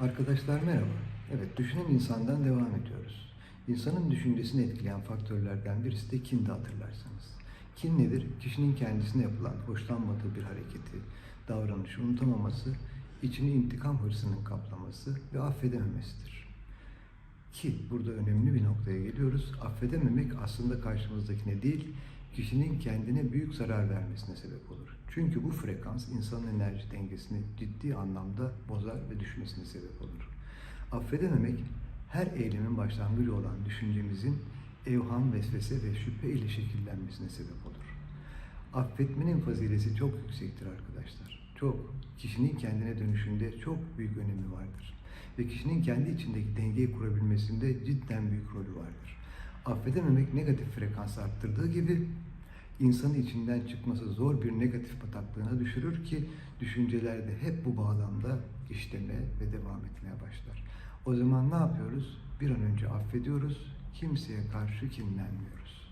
Arkadaşlar merhaba. Evet, düşünen insandan devam ediyoruz. İnsanın düşüncesini etkileyen faktörlerden birisi de kindi hatırlarsanız. Kin nedir? Kişinin kendisine yapılan hoşlanmadığı bir hareketi, davranışı unutamaması, içini intikam hırsının kaplaması ve affedememesidir. Ki burada önemli bir noktaya geliyoruz. Affedememek aslında karşımızdakine değil, kişinin kendine büyük zarar vermesine sebep olur. Çünkü bu frekans insanın enerji dengesini ciddi anlamda bozar ve düşmesine sebep olur. Affedememek her eylemin başlangıcı olan düşüncemizin evham, vesvese ve şüphe ile şekillenmesine sebep olur. Affetmenin fazilesi çok yüksektir arkadaşlar. Çok. Kişinin kendine dönüşünde çok büyük önemi vardır. Ve kişinin kendi içindeki dengeyi kurabilmesinde cidden büyük rolü vardır. Affedememek negatif frekans arttırdığı gibi insanın içinden çıkması zor bir negatif bataklığına düşürür ki düşünceler de hep bu bağlamda işleme ve devam etmeye başlar. O zaman ne yapıyoruz? Bir an önce affediyoruz, kimseye karşı kinlenmiyoruz.